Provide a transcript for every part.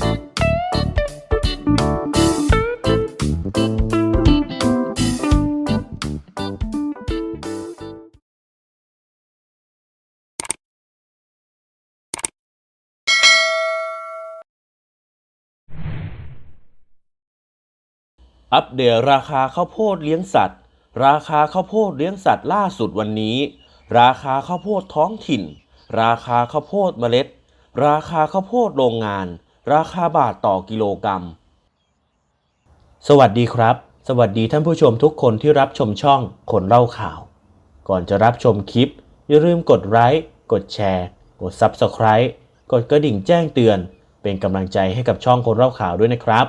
อัปเดตราคาข้าวโพดเลี้ยงสัตว์ ราคาข้าวโพดเลี้ยงสัตว์ล่าสุดวันนี้ ราคาข้าวโพดท้องถิ่น ราคาข้าวโพดเมล็ด ราคาข้าวโพดโรงงาน ราคาบาทต่อกิโลกรัม สวัสดีครับ สวัสดีท่านผู้ชมทุกคนที่รับชมช่องคนเล่าข่าว ก่อนจะรับชมคลิป อย่าลืมกดไลค์กดแชร์ กด Subscribe กดกระดิ่งแจ้งเตือน เป็นกำลังใจให้กับช่องคนเล่าข่าวด้วยนะครับ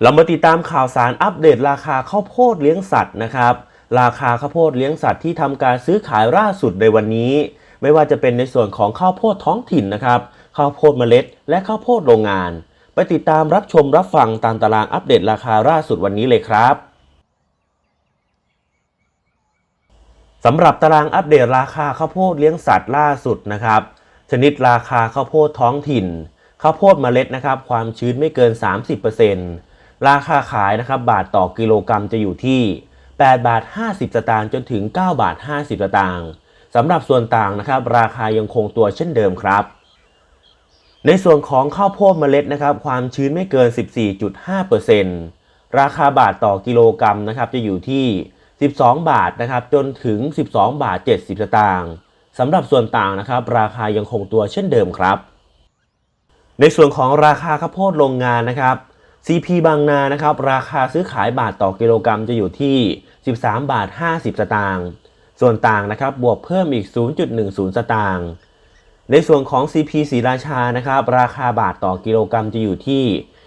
เรามาติดตามข่าวสารอัปเดตราคาข้าวโพดเลี้ยงสัตว์นะครับราคาข้าวโพดเลี้ยงสัตว์ที่ทำการซื้อขายล่าสุดในวันนี้ ไม่ว่าจะเป็นในส่วนของข้าวโพดท้องถิ่นนะครับ ข้าวโพดเมล็ด และข้าวโพดโรงงาน ไปติดตามรับชมรับฟังตามตารางอัปเดตราคาล่าสุดวันนี้เลยครับสำหรับตารางอัปเดตราคาข้าวโพดเลี้ยงสัตว์ล่าสุดนะครับ ชนิดราคาข้าวโพดท้องถิ่น ข้าวโพดเมล็ดนะครับ ความชื้นไม่เกิน 30%ราคาขายนะครับบาทต่อกิโลกรัมจะอยู่ที่ 8 บาท 50 สตางค์จนถึง 9 บาท 50 สตางค์สำหรับส่วนต่างนะครับ ราคายังคงตัวเช่นเดิมครับ ในส่วนของข้าวโพดเมล็ดนะครับความชื้นไม่เกิน 14.5%ราคาบาทต่อกิโลกรัมนะครับจะอยู่ที่ 12 บาทนะครับจนถึง 12 บาท 70 สตางค์สำหรับส่วนต่างนะครับราคายังคงตัวเช่นเดิมครับ ในส่วนของราคาข้าวโพดโรงงานนะครับ CP บางนานะครับราคาซื้อขายบาทต่อกิโลกรัมจะอยู่ที่ 13 บาท 50 สตางค์ส่วนต่างนะครับบวกเพิ่มอีก 0.10 สตางค์ ในส่วนของ CP ศรีราชานะครับราคาบาทต่อกิโลกรัมจะอยู่ที่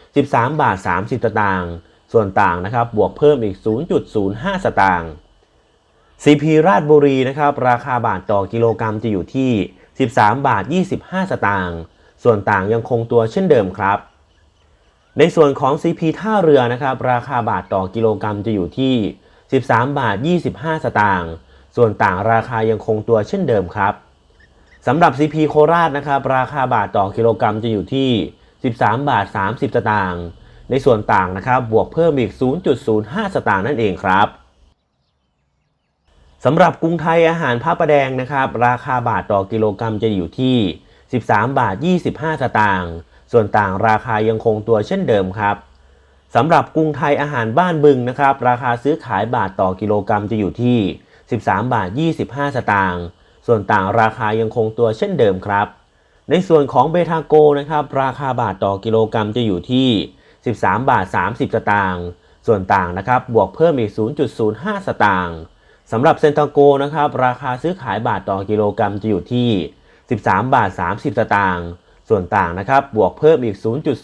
13 บาท 30 สตางค์ส่วนต่างนะครับบวกเพิ่มอีก 0.05 สตางค์ CP ราชบุรีนะครับราคาบาทต่อกิโลกรัมจะอยู่ที่ 13 บาท 25 สตางค์ส่วนต่างยังคงตัวเช่นเดิมครับ ในส่วนของ CP ท่าเรือนะครับราคาบาทต่อกิโลกรัมจะอยู่ที่ 13 บาท 25 สตางค์ส่วนต่างราคายังคงตัวเช่นเดิมครับ สำหรับ CP โคราชนะครับราคาบาทต่อกิโลกรัมจะอยู่ที่ 13 บาท 30 สตางค์ในส่วนต่างนะครับบวกเพิ่มอีก 0.05 สตางค์นั่นเองครับสำหรับกรุงไทยอาหารผ้าประแดงนะครับราคาบาทต่อกิโลกรัมจะอยู่ที่ 13 บาท 25 สตางค์ส่วนต่างราคายังคงตัวเช่นเดิมครับสำหรับกรุงไทยอาหารบ้านบึงนะครับราคาซื้อขายบาทต่อกิโลกรัมจะอยู่ที่ 13 บาท 25 สตางค์ ส่วนต่างราคายังคงตัวเช่นเดิมครับ ในส่วนของเบทาโกนะครับราคาบาทต่อกิโลกรัมจะอยู่ที่ 13 บาท 30 สตางค์ส่วนต่างนะครับบวกเพิ่มอีก 0.05 สตางค์สำหรับเซนตาโกนะครับราคาซื้อขายบาทต่อกิโลกรัมจะอยู่ที่ 13 บาท 30 สตางค์ส่วนต่างนะครับบวกเพิ่มอีก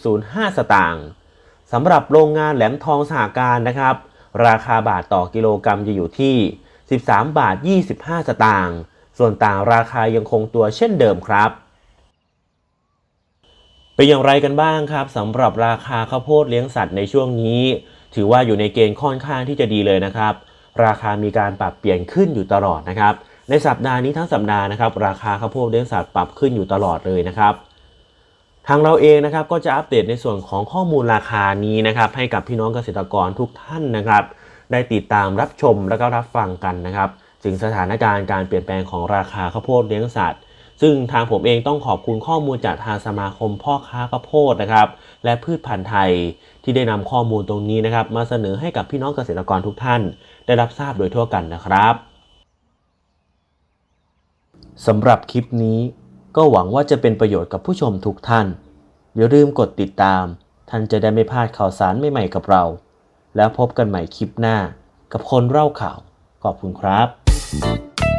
0.05 สตางค์สำหรับโรงงานแหลมทองสหการนะครับ ราคาบาทต่อกิโลกรัมจะอยู่ที่ 13 บาท 25 สตางค์ ส่วนต่างราคายังคงตัวเช่นเดิมครับเป็นอย่างไรกันบ้างครับสำหรับราคาข้าวโพดเลี้ยงสัตว์ในช่วงนี้ ถือว่าอยู่ในเกณฑ์ค่อนข้างที่จะดีเลยนะครับ ราคามีการปรับเปลี่ยนขึ้นอยู่ตลอดนะครับ ในสัปดาห์นี้ทั้งสัปดาห์นะครับ ราคาข้าวโพดเลี้ยงสัตว์ปรับขึ้นอยู่ตลอดเลยนะครับ ทางเราเองนะครับก็จะอัปเดตในส่วนของข้อมูลราคานี้นะครับ ให้กับพี่น้องเกษตรกรทุกท่านนะครับ ได้ติดตามรับชมและก็รับฟังกันนะครับ ถึงสถานการณ์การเปลี่ยนแปลงของราคาข้าวโพดเลี้ยงสัตว์ ซึ่งทางผมเองต้องขอบคุณข้อมูลจากทางสมาคมพ่อค้าข้าวโพดนะครับ และพืชพันธุ์ไทยที่ได้นำข้อมูลตรงนี้นะครับ มาเสนอให้กับพี่น้องเกษตรกรทุกท่าน ได้รับทราบโดยทั่วกันนะครับสำหรับคลิปนี้ก็หวังว่าจะเป็นประโยชน์กับผู้ชมทุกท่าน อย่าลืมกดติดตาม ท่านจะได้ไม่พลาดข่าวสารใหม่ๆกับเรา แล้วพบกันใหม่คลิปหน้ากับคนเล่าข่าว ขอบคุณครับ Thank you.